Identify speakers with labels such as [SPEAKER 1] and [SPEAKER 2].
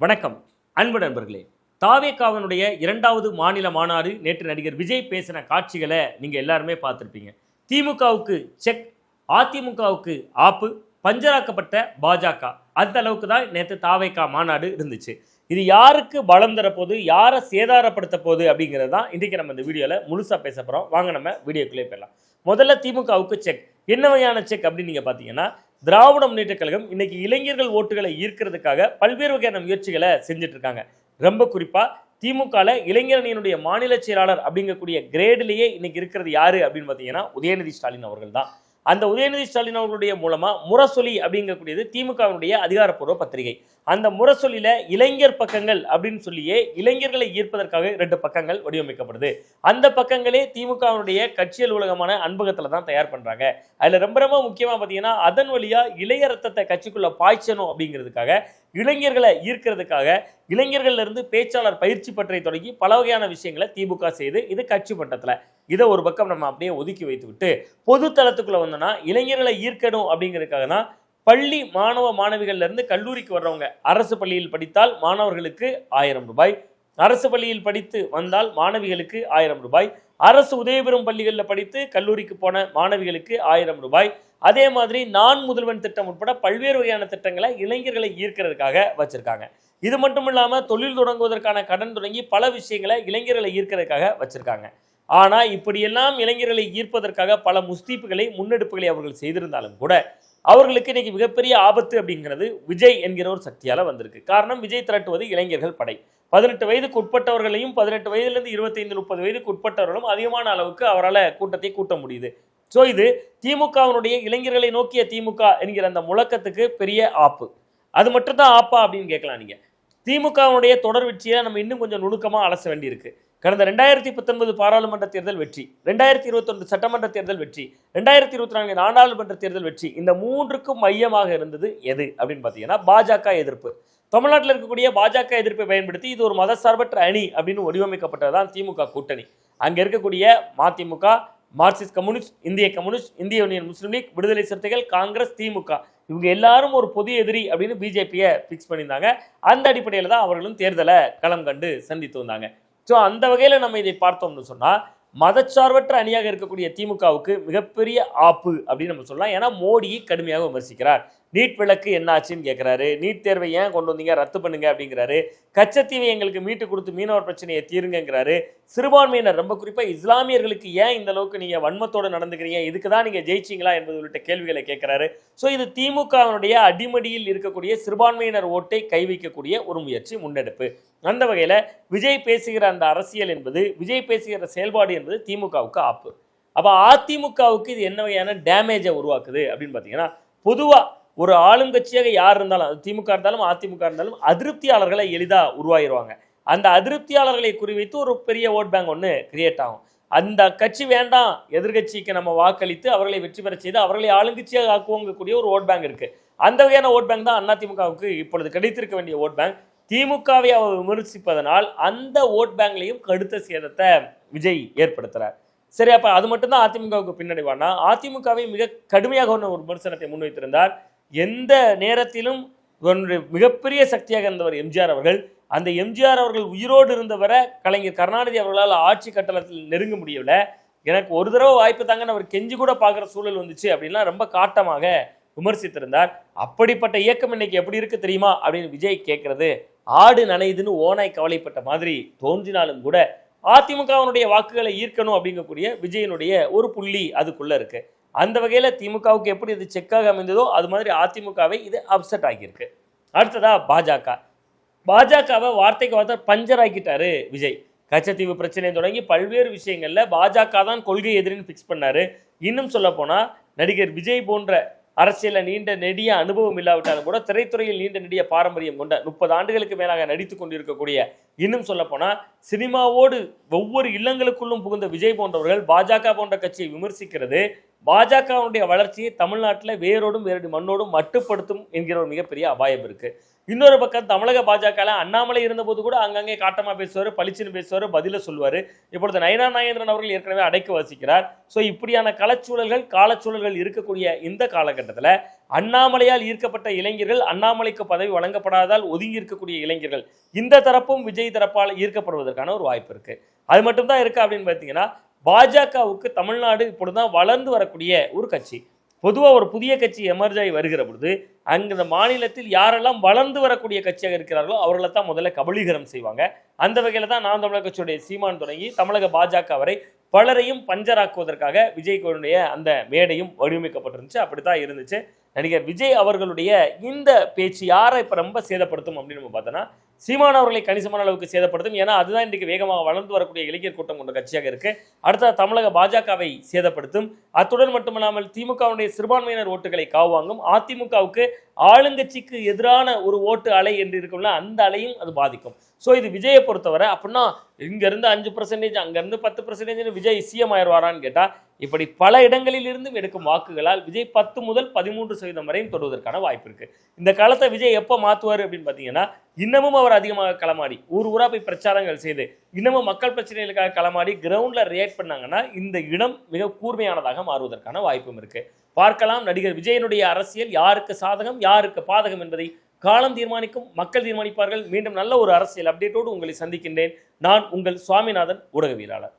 [SPEAKER 1] வணக்கம். அன்பு நண்பர்களே தாவேக்காவனுடைய இரண்டாவது மாநில மாநாடு நேற்று நடிகர் விஜய் பேசின காட்சிகளை நீங்கள் எல்லாருமே பார்த்துருப்பீங்க. திமுகவுக்கு செக் அதிமுகவுக்கு ஆப்பு பஞ்சராக்கப்பட்ட பாஜக. அந்த அளவுக்கு தான் நேற்று தாவேகா மாநாடு இருந்துச்சு. இது யாருக்கு பலம் தரப்போகுது யாரை சேதாரப்படுத்த போகுது அப்படிங்கிறது தான் இன்றைக்கி நம்ம இந்த வீடியோவில் முழுசாக பேச போகிறோம் வாங்க நம்ம வீடியோக்குள்ளே போயிடலாம். முதல்ல திமுகவுக்கு செக். என்ன வகையான செக் அப்படின்னு நீங்கள் பார்த்தீங்கன்னா திராவிட முன்னேற்ற கழகம் இன்னைக்கு இளைஞர்கள் ஓட்டுகளை ஈர்க்கிறதுக்காக பல்வேறு வகையான முயற்சிகளை செஞ்சுட்டு இருக்காங்க. ரொம்ப குறிப்பா திமுகல இளைஞரணியினுடைய மாநில செயலாளர் அப்படிங்கக்கூடிய கிரேடிலேயே இன்னைக்கு இருக்கிறது யாரு அப்படின்னு பார்த்தீங்கன்னா உதயநிதி ஸ்டாலின் அவர்கள் தான். அந்த உதயநிதி ஸ்டாலின் அவர்களுடைய மூலமாக முரசொலி அப்படிங்கக்கூடியது திமுகவினுடைய அதிகாரப்பூர்வ பத்திரிகை. அந்த முரசொலியில் இளைஞர் பக்கங்கள் அப்படின்னு சொல்லியே இளைஞர்களை ஈர்ப்பதற்காக ரெண்டு பக்கங்கள் வடிவமைக்கப்படுது. அந்த பக்கங்களே திமுகவினுடைய கட்சி அலுவலகமான அன்பகத்தில் தான் தயார் பண்ணுறாங்க அதில் ரொம்ப ரொம்ப முக்கியமாக பார்த்தீங்கன்னா அதன் வழியாக இளைய ரத்தத்தை கட்சிக்குள்ளே பாய்ச்சணும் அப்படிங்கிறதுக்காக இளைஞர்களை ஈர்க்கிறதுக்காக இளைஞர்கள்லேருந்து பேச்சாளர் பயிற்சி பற்றை தொடங்கி பல வகையான விஷயங்களை திமுக செய்து இது கட்சி மட்டத்தில் இதை ஒரு பக்கம் நம்ம அப்படியே ஒதுக்கி வைத்துவிட்டு பொது தளத்துக்குள்ளே வந்தோம்னா இளைஞர்களை ஈர்க்கணும் அப்படிங்கிறதுக்காக தான் பள்ளி மாணவ மாணவிகள்லேருந்து கல்லூரிக்கு வர்றவங்க அரசு பள்ளியில் படித்தால் மாணவர்களுக்கு ஆயிரம் ரூபாய். அரசு பள்ளியில் படித்து வந்தால் மாணவிகளுக்கு ஆயிரம் ரூபாய். அரசு உதயபுரம் பள்ளிகளில் படித்து கல்லூரிக்கு போன மாணவிகளுக்கு ஆயிரம் ரூபாய். அதே மாதிரி நான் முதல்வன் திட்டம் உட்பட பல்வேறு வகையான திட்டங்களை இளைஞர்களை ஈர்க்கிறதுக்காக வச்சிருக்காங்க. இது மட்டும் இல்லாமல் தொழில் தொடங்குவதற்கான கடன் தொடங்கி பல விஷயங்களை இளைஞர்களை ஈர்க்கிறதுக்காக வச்சிருக்காங்க. ஆனால் இப்படியெல்லாம் இளைஞர்களை ஈர்ப்பதற்காக பல முஸ்தீப்புகளை முன்னெடுப்புகளை அவர்கள் செய்திருந்தாலும் கூட அவர்களுக்கு இன்னைக்கு மிகப்பெரிய ஆபத்து அப்படிங்கிறது விஜய் என்கிற ஒரு சக்தியால் வந்திருக்கு. காரணம் விஜய் திரட்டுவது இளைஞர்கள் படை. பதினெட்டு வயதுக்கு உட்பட்டவர்களையும் பதினெட்டு வயதுலேருந்து இருபத்தைந்து முப்பது வயதுக்கு உட்பட்டவர்களும் அதிகமான அளவுக்கு அவரால் கூட்டத்தை கூட்ட முடியுது. ஸோ இது திமுகவினுடைய இளைஞர்களை நோக்கிய திமுக என்கிற அந்த முழக்கத்துக்கு பெரிய ஆப்பு. அது மட்டும் தான் ஆப்பா அப்படின்னு கேட்கலாம் நீங்கள் திமுகவினுடைய தொடர் வெற்றியை நம்ம இன்னும் கொஞ்சம் நுணுக்கமாக அலச வேண்டியிருக்கு. கடந்த ரெண்டாயிரத்தி பத்தொன்பது பாராளுமன்ற தேர்தல் வெற்றி ரெண்டாயிரத்தி இருபத்தொன்று சட்டமன்ற தேர்தல் வெற்றி ரெண்டாயிரத்தி இருபத்தி நான்கு நாடாளுமன்ற தேர்தல் வெற்றி இந்த மூன்றுக்கும் மையமாக இருந்தது எது அப்படின்னு பார்த்தீங்கன்னா பாஜக எதிர்ப்பு. தமிழ்நாட்டில் இருக்கக்கூடிய பாஜக எதிர்ப்பை பயன்படுத்தி இது ஒரு மதசார்பற்ற அணி அப்படின்னு வடிவமைக்கப்பட்டதுதான் திமுக கூட்டணி. அங்கே இருக்கக்கூடிய மதிமுக மார்க்சிஸ்ட் கம்யூனிஸ்ட் இந்திய கம்யூனிஸ்ட் இந்திய Union Muslim League Viduthalai Chiruthaigal Congress திமுக. இவங்க எல்லாரும் ஒரு பொது எதிரி அப்படின்னு பிஜேபியை ஃபிக்ஸ் பண்ணியிருந்தாங்க. அந்த அடிப்படையில் தான் அவர்களும் தேர்தலை களம் கண்டு சந்தித்து வந்தாங்க. ஸோ அந்த வகையில் நம்ம இதை பார்த்தோம்னு சொன்னால் மதச்சார்பற்ற அணியாக இருக்கக்கூடிய திமுகவுக்கு மிகப்பெரிய ஆப்பு அப்படின்னு நம்ம சொல்லலாம். ஏன்னா மோடியை கடுமையாக விமர்சிக்கிறார். நீட் விளக்கு என்னாச்சுன்னு கேட்குறாரு நீட் தேர்வை ஏன் கொண்டு வந்தீங்க? ரத்து பண்ணுங்க அப்படிங்கிறாரு. கச்சத்தீவை எங்களுக்கு மீட்டு கொடுத்து மீனவர் பிரச்சனையை தீருங்கிறாரு சிறுபான்மையினர் ரொம்ப குறிப்பாக இஸ்லாமியர்களுக்கு ஏன் இந்த அளவுக்கு நீங்கள் வன்மத்தோடு நடந்துக்கிறீங்க? இதுக்கு தான் நீங்கள் ஜெயிச்சிங்களா என்பது உள்ளிட்ட கேள்விகளை கேட்குறாரு ஸோ இது திமுகவினுடைய அடிமடியில் இருக்கக்கூடிய சிறுபான்மையினர் ஓட்டை கை வைக்கக்கூடிய ஒரு முயற்சி முன்னெடுப்பு. அந்த வகையில் விஜய் பேசுகிற அந்த அரசியல் என்பது விஜய் பேசுகிற செயல்பாடு என்பது திமுகவுக்கு ஆப்பு. அப்போ அதிமுகவுக்கு இது என்ன வகையான டேமேஜை உருவாக்குது அப்படின்னு பார்த்தீங்கன்னா பொதுவாக ஒரு ஆளுங்கட்சியாக யார் இருந்தாலும் அது திமுக இருந்தாலும் அதிமுக இருந்தாலும் அதிருப்தியாளர்களை எளிதாக உருவாகிடுவாங்க அந்த அதிருப்தியாளர்களை குறிவைத்து ஒரு பெரிய ஓட் பேங்க் ஒன்று கிரியேட் ஆகும். அந்த கட்சி வேண்டாம் எதிர்கட்சிக்கு நம்ம வாக்களித்து அவர்களை வெற்றி பெற செய்து அவர்களை ஆளுங்கட்சியாக ஆக்குவோங்கக்கூடிய ஒரு ஓட் பேங்க் இருக்கு. அந்த வகையான ஓட் பேங்க் தான் அதிமுகவுக்கு இப்பொழுது கிடைத்திருக்க வேண்டிய ஓட் பேங்க். திமுகவை அவர் விமர்சிப்பதனால் அந்த ஓட் பேங்க்லையும் கடுத்த சேதத்தை விஜய் ஏற்படுத்துறார். சரி அப்ப அது மட்டும்தான் அதிமுகவுக்கு பின்னடைவானா? அதிமுகவை மிக கடுமையாக ஒரு விமர்சனத்தை முன்வைத்திருந்தார். எந்த நேரத்திலும் இவனுடைய மிகப்பெரிய சக்தியாக இருந்தவர் எம்ஜிஆர் அவர்கள். அந்த எம்ஜிஆர் அவர்கள் உயிரோடு இருந்தவரை கலைஞர் கருணாநிதி அவர்களால் ஆட்சி கட்டளத்தில் நெருங்க முடியவில்லை. எனக்கு ஒரு தடவை வாய்ப்பு தாங்கன்னு அவர் கெஞ்சி கூட பார்க்குற சூழல் வந்துச்சு அப்படின்லாம் ரொம்ப காட்டமாக விமர்சித்திருந்தார். அப்படிப்பட்ட இயக்கம் இன்னைக்கு எப்படி இருக்கு தெரியுமா அப்படின்னு விஜய் கேட்கறது. ஆடு நனையுதுன்னு ஓனாய் கவலைப்பட்ட மாதிரி தோன்றினாலும் கூட அதிமுகவினுடைய வாக்குகளை ஈர்க்கணும் அப்படிங்கக்கூடிய விஜயனுடைய ஒரு புள்ளி அதுக்குள்ள இருக்கு. அந்த வகையில் திமுகவுக்கு எப்படி இது செக்காக அமைந்ததோ அது மாதிரி அதிமுகவை இது அப்செட் ஆகியிருக்கு அடுத்ததா பாஜக. பாஜகவை வார்த்தைக்கு வார்த்தை பஞ்சர் ஆக்கிட்டாரு விஜய். கச்சத்தீவு பிரச்சனையை தொடங்கி பல்வேறு விஷயங்களில் பாஜக தான் கொள்கை எதிரின்னு ஃபிக்ஸ் பண்ணார். இன்னும் சொல்ல போனால் நடிகர் விஜய் போன்ற அரசியல நீண்ட நெடிய அனுபவம் இல்லாவிட்டாலும் கூட திரைத்துறையில் நீண்ட நெடிய பாரம்பரியம் கொண்ட முப்பது ஆண்டுகளுக்கு மேலாக நடித்து கொண்டிருக்கக்கூடிய இன்னும் சொல்ல சினிமாவோடு ஒவ்வொரு இல்லங்களுக்குள்ளும் புகுந்த விஜய் போன்றவர்கள் பாஜக போன்ற கட்சியை விமர்சிக்கிறது. பாஜகவுடைய வளர்ச்சியை தமிழ்நாட்டில் வேரோடும் வேரடி மண்ணோடும் மட்டுப்படுத்தும் என்கிற ஒரு மிகப்பெரிய அபாயம் இருக்குது இன்னொரு பக்கம் தமிழக பாஜக அண்ணாமலை இருந்தபோது கூட அங்கங்கே காட்டமாக பேசுவார் பளிச்சுன்னு பேசுவார் பதில சொல்வார் இப்பொழுது நயனா நாயேந்திரன் அவர்கள் ஏற்கனவே அடைக்க வசிக்கிறார். ஸோ இப்படியான களச்சூழல்கள் காலச்சூழல்கள் இருக்கக்கூடிய இந்த காலகட்டத்தில் அண்ணாமலையால் ஈர்க்கப்பட்ட இளைஞர்கள் அண்ணாமலைக்கு பதவி வழங்கப்படாததால் ஒதுங்கி இருக்கக்கூடிய இளைஞர்கள் இந்த தரப்பும் விஜய் தரப்பால் ஈர்க்கப்படுவதற்கான ஒரு வாய்ப்பு இருக்குது அது மட்டும்தான் இருக்கு அப்படின்னு பார்த்தீங்கன்னா பாஜகவுக்கு தமிழ்நாடு இப்பொழுதுதான் வளர்ந்து வரக்கூடிய ஒரு கட்சி. பொதுவாக ஒரு புதிய கட்சி எமர்ஜாய் வருகிற பொழுது அங்கே இந்த மாநிலத்தில் யாரெல்லாம் வளர்ந்து வரக்கூடிய கட்சியாக இருக்கிறார்களோ அவர்களை தான் முதல்ல கபலீகரம் செய்வாங்க. அந்த வகையில் தான் நாம் தமிழக கட்சியுடைய சீமான் தொடங்கி தமிழக பாஜக வரை பலரையும் பஞ்சராக்குவதற்காக விஜய்களுடைய அந்த மேடையும் வடிவமைக்கப்பட்டிருந்துச்சு. அப்படித்தான் இருந்துச்சு. நடிகர் விஜய் அவர்களுடைய இந்த பேச்சு யாரை இப்போ ரொம்ப சேதப்படுத்தும் அப்படின்னு நம்ம பார்த்தோன்னா சீமான் அவர்களை கணிசமான அளவுக்கு சேதப்படுத்தும். ஏன்னா அதுதான் இன்றைக்கு வேகமாக வளர்ந்து வரக்கூடிய இளைஞர் கூட்டம் கொண்ட கட்சியாக இருக்கு. அடுத்த தமிழக பாஜகவை சேதப்படுத்தும். அத்துடன் மட்டுமல்லாமல் திமுகவுடைய சிறுபான்மையினர் ஓட்டுகளை காவாங்கும் அதிமுகவுக்கு ஆளுங்கட்சிக்கு எதிரான ஒரு ஓட்டு அலை என்று இருக்கும்ல அந்த அலையும் அது பாதிக்கும். ஸோ இது விஜயை பொறுத்தவரை அப்படின்னா இங்கேருந்து அஞ்சு பர்சன்டேஜ் அங்கேருந்து பத்து பர்சன்டேஜ் விஜய் சிஎம் ஆயிடுவாரான்னு கேட்டால் இப்படி பல இடங்களில் இருந்தும் எடுக்கும் வாக்குகளால் விஜய் பத்து முதல் பதிமூன்று சதவீதம் வரையும் தொடுவதற்கான வாய்ப்பு இருக்குது இந்த காலத்தை விஜய் எப்போ மாற்றுவார் அப்படின்னு பார்த்தீங்கன்னா இன்னமும் அவர் அதிகமாக களமாடி ஊர் ஊரா போய் பிரச்சாரங்கள் செய்து இன்னமும் மக்கள் பிரச்சனைகளுக்காக களமாடி கிரவுண்டில் ரியாக்ட் பண்ணாங்கன்னா இந்த இடம் மிக கூர்மையானதாக மாறுவதற்கான வாய்ப்பும் இருக்கு. பார்க்கலாம் நடிகர் விஜயனுடைய அரசியல் யாருக்கு சாதகம் யாருக்கு பாதகம் என்பதை காலம் தீர்மானிக்கும் மக்கள் தீர்மானிப்பார்கள். மீண்டும் நல்ல ஒரு அரசியல் அப்டேட்டோடு உங்களை சந்திக்கின்றேன். நான் உங்கள் சுவாமிநாதன் ஊடகவியலாளர்.